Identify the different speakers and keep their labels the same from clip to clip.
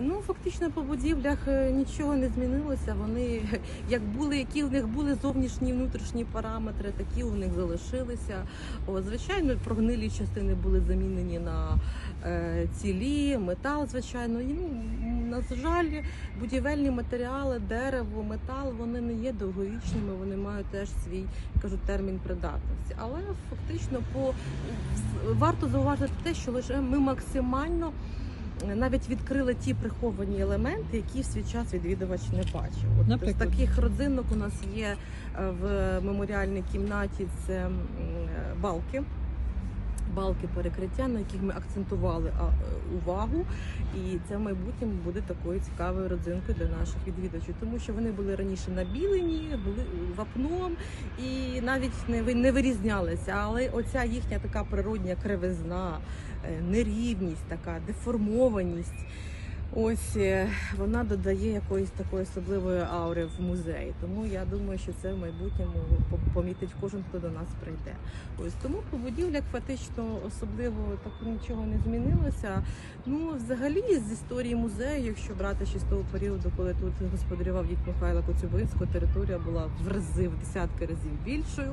Speaker 1: Ну фактично по будівлях е, нічого не змінилося. Вони як були, які у них були зовнішні внутрішні параметри, такі у них залишилися. О, звичайно, прогнилі частини були замінені на е, цілі, метал, звичайно. І, ну, на жаль, будівельні матеріали, дерево, метал, вони не є довговічними, вони мають теж свій кажуть, термін придатності. Але фактично по варто зауважити те, що лише ми максимально навіть відкрили ті приховані елементи, які в свій час відвідувач не бачив. От
Speaker 2: Наприклад?
Speaker 1: таких родзинок у нас є е, в меморіальній кімнаті це е, балки. Балки перекриття, на яких ми акцентували е, увагу, і це в майбутньому буде такою цікавою родзинкою для наших відвідувачів, тому що вони були раніше набілені, були вапном і навіть не не вирізнялися. Але оця їхня така природня кривизна, е, нерівність, така деформованість. Ось е, вона додає якоїсь такої особливої аури в музей. Тому я думаю, що це в майбутньому помітить кожен, хто до нас прийде. Ось тому по будівлях фактично особливо так нічого не змінилося. Ну, взагалі, з історії музею, якщо брати ще з того періоду, коли тут господарював дід Михайла Коцюбинського, територія була в рази в десятки разів більшою.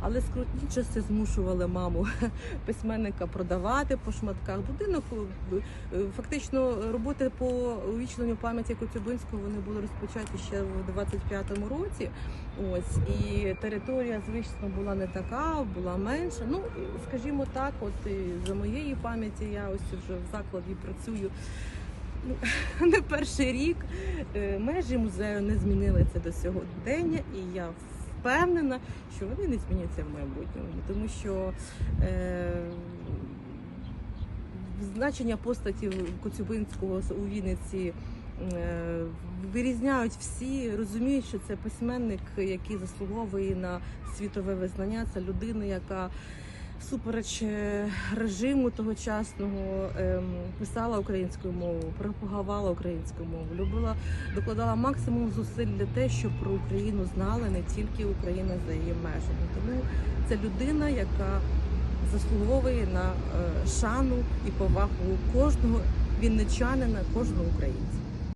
Speaker 1: Але скрутні часи змушували маму письменника продавати по шматках. Будинок е, фактично роботи по увічленню пам'яті Коцюбинського вони були розпочаті ще в 25-му році. Ось і територія, звісно, була не така, була менша. Ну скажімо так, от за моєї пам'яті я ось вже в закладі працюю. ну, Не перший рік Е, межі музею не змінилися до сьогодення, і я впевнена, що вони не зміняться в майбутньому, тому що е, значення постаті Коцюбинського у Вінниці е, вирізняють всі, розуміють, що це письменник, який заслуговує на світове визнання. Це людина, яка всупереч е, режиму тогочасного ем, писала українською мовою, пропагувала українську мову, любила, докладала максимум зусиль для те, щоб про Україну знали не тільки Україна за її межами. Тому це людина, яка заслуговує на е, шану і повагу кожного вінничанина, кожного українця.